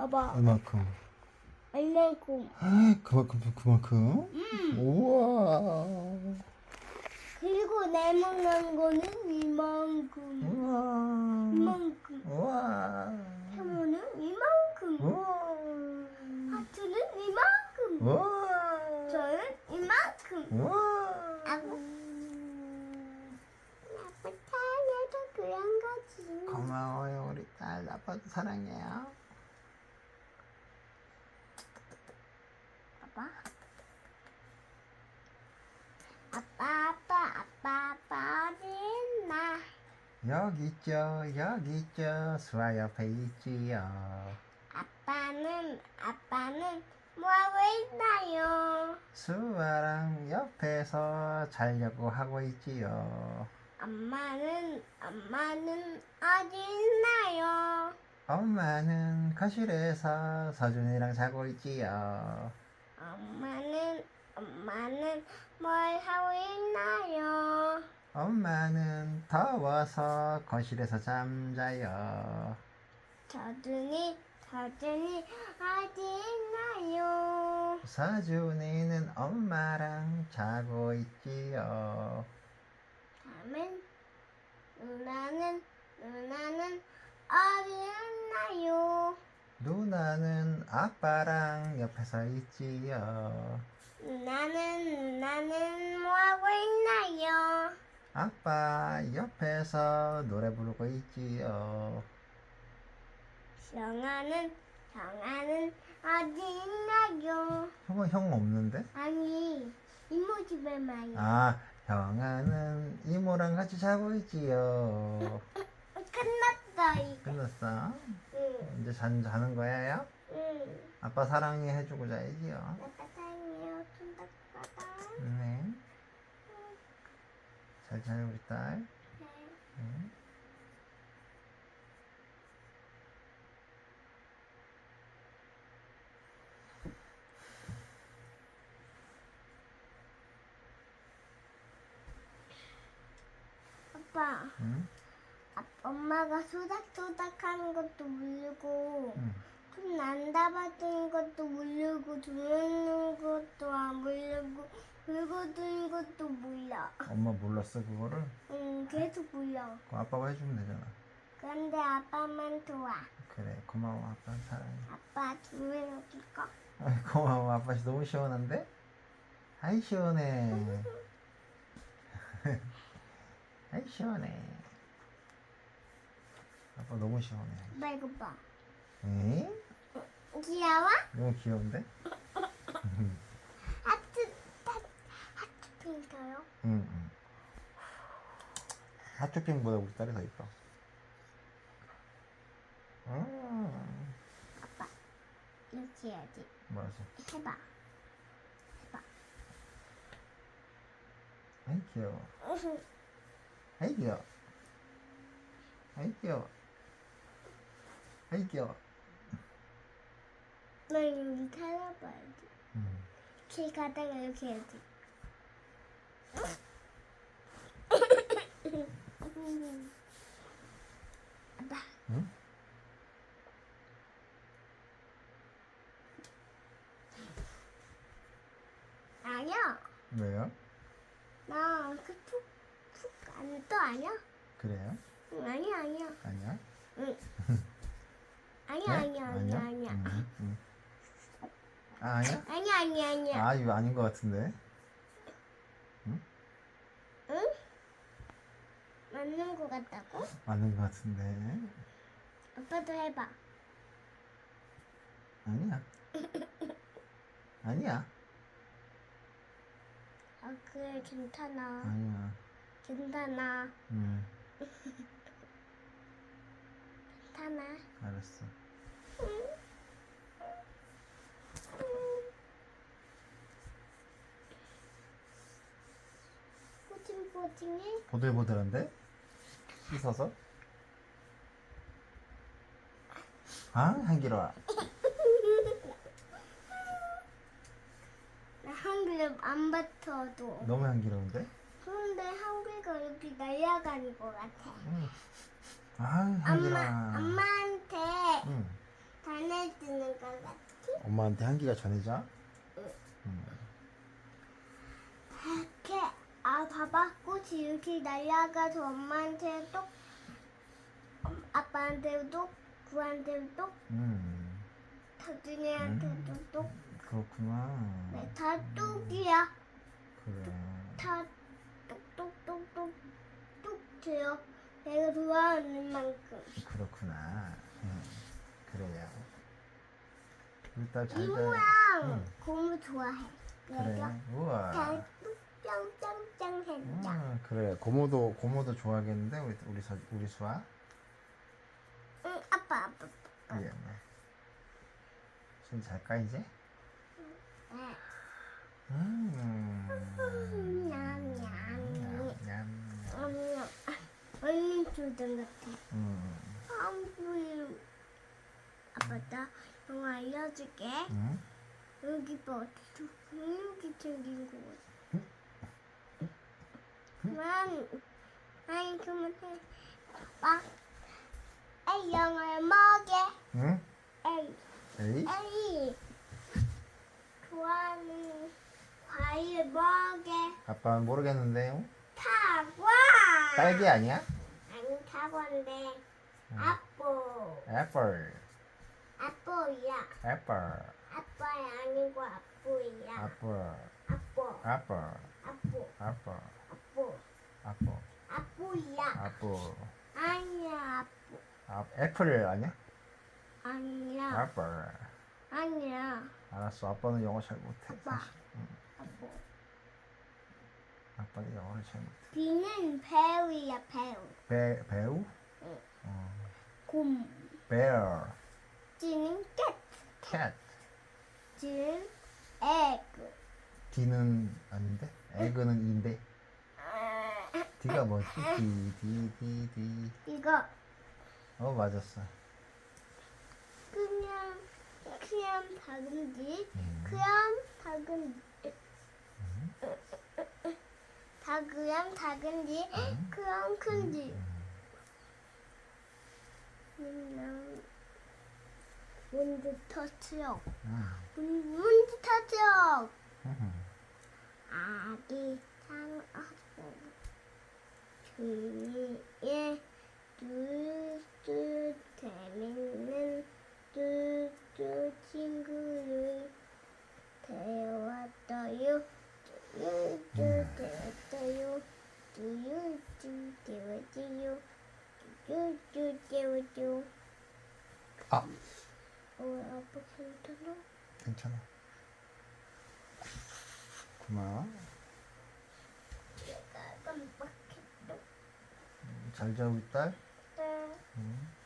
봐봐. 얼마큼? 얼만큼. 그만큼 그만큼? 음. 우와. 그리고 네모난 거는 이만큼. 우와. 이만큼. 우와. 세모는 이만큼. 우와. 하트는 이만큼. 우와. 저는 이만큼. 우와. 아구. 아빠 사랑해도 그런 거지. 고마워요 우리 딸 아빠도 사랑해요. 아빠. 아빠, 아빠, 아빠, 아빠 어디 있나? 여기 있죠 여기 있죠 수아 옆에 있지요. 아빠는 아빠는 뭐하고 있나요? 수아랑 옆에서 자려고 하고 있지요. 엄마는 엄마는 어디 있나요? 엄마는 거실에서 서준이랑 자고 있지요. 엄마는 엄마는 뭘 하고 있나요? 엄마는 더워서 거실에서 잠자요. 저준이 저준이 어디 있나요? 서준이는 엄마랑 자고 있지요. 다음은 누나는 누나는 어디 있나요? 누나는 아빠랑 옆에서 있지요. 누나는 아빠 옆에서 노래 부르고 있지요. 정아는 정아는 어디 있나요? 형은 형 없는데? 아니 이모 집에 말이야. 아, 형아는 이모랑 같이 자고 있지요. 끝났다 이거. 끝났어? 응. 이제 잔, 자는 거예요? 응. 아빠 사랑해 해주고 자야지요. 아빠 사랑해요. 툰닥바다. 네. 잘 자요, 우리 딸. 네. 네. 아빠, 응? 아, 엄마가 소닥소닥하는 것도 모르고 응. 손안 잡아주는 것도 모르고 주무는 것도 안 모르고 긁어주는 것도 몰라. 엄마 몰랐어, 그거를? 응, 계속 몰라. 그럼 아빠가 해주면 되잖아. 그런데 아빠만 좋아. 그래, 고마워. 아빠 사랑해. 아빠 주문 어딜까? 아이, 고마워. 아빠 너무 시원한데? 아이, 시원해. 아이, 시원해. 아빠 너무 시원해. 아빠 이거 봐. 에? 귀여워? 너무 귀여운데? 하트, 하, 하트 핑크요? 응, 응. 핫쇼핑보다 우리 딸이 더 이뻐. 음, 아빠, 이렇게 해야지. 뭐라서? 해봐. 아이, 귀여워. 아이, 귀여워. 아이, 귀여워. 아이, 귀여워. 나 여기 살아봐야지. 음. 길 가다가 이렇게 해야지. 응? 아니야. 왜요? 나그푹푹안떠 아니야? 그래요? 응, 아니야 아니야. 아니야? 응. 아니야 네? 아니야 아니야 아니야. 음, 음. 아, 아니야? 아니야 아니야 아니야. 아, 이거 아닌 것 같은데. 응? 같다고? 맞는 것 같은데. 아빠도 해봐. 아니야. 아니야. 아 그래 괜찮아. 아니야. 괜찮아. 음, 괜찮아. 알았어. 보들보들한데? 씻어서? 아, 향기로워. 나 한글 안 뱉어도. 너무 향기로운데? 그런데 한글가 이렇게 날아가는 것 같아. 음. 아, 향기로워. 엄마, 엄마한테 응. 다 전해주는 것 같아. 엄마한테 한기가 전해져? 이렇게 아 봐봐 꽃이 이렇게 날아가서 엄마한테 똑 엄- 아빠한테도 똑 구한테도 음, 똑 터준이한테도 똑 그렇구나. 네, 다 똑이야 그래. 다 똑똑똑똑 똑 줘요 내가 좋아하는 만큼 그렇구나. 음, 그래요. 우리 딸잘 자. 이모랑 응. 고무 좋아해 그래. 우와. 잘 짱짱짱 했자 음, 그래. 고모도 고모도 좋아하겠는데 우리 우리 서 우리 수아. 응 아빠 아빠 아빠. 손 잘까 이제? 네. 음. 냠냠. 냠냠. 같아 음. 한국인 아빠 나 영화 알려줄게 음. 여기 봐 이렇게 생긴 거 같아 그만 아니 봐 에이 영화를 먹게 응? 에이 에이? 에이 좋아하는 과일 먹게 아빠는 모르겠는데요. 사과 딸기 아니야? 아니 사과인데 응. 아빠 애플. 아빠야 애플. 아빠야 아니고 애플. 아빠 애플. 아빠 애플. 아빠 애플. 아빠야 애플. 아니야 아, 애플 아니야? 아빠 아니야 애플. 아니야 알았어. 아빠는 영어 잘 못해. 아빠. 사실. 응. 아빠 아빠는 영어를 잘 못해. 비는 배우야 배우 배 배우? 응. 어. 곰 bear. 찌는 캣 cat. 찌는 에그 D는 아닌데? 에그는 E인데. D가 뭐지? D, D, D, D. 이거 어, 맞았어. 그냥 그냥 다금지 음. 그냥 다금 다 그냥 작은지 음. 그냥 큰지 음. 그냥 문드 터치요 음. 문- 문드 터치요 음. 아기 상아 고 주위에 뚜뚜 재밌는 뚜뚜 친구를 데워왔어요 뚜뚜 데웠어요 뚜뚜 데웠어요 뚜뚜 데웠어요 아, 어, 아빠 괜찮아? 괜찮아. 고마워. 깜빡했어 잘 자고 있다. 네. 응.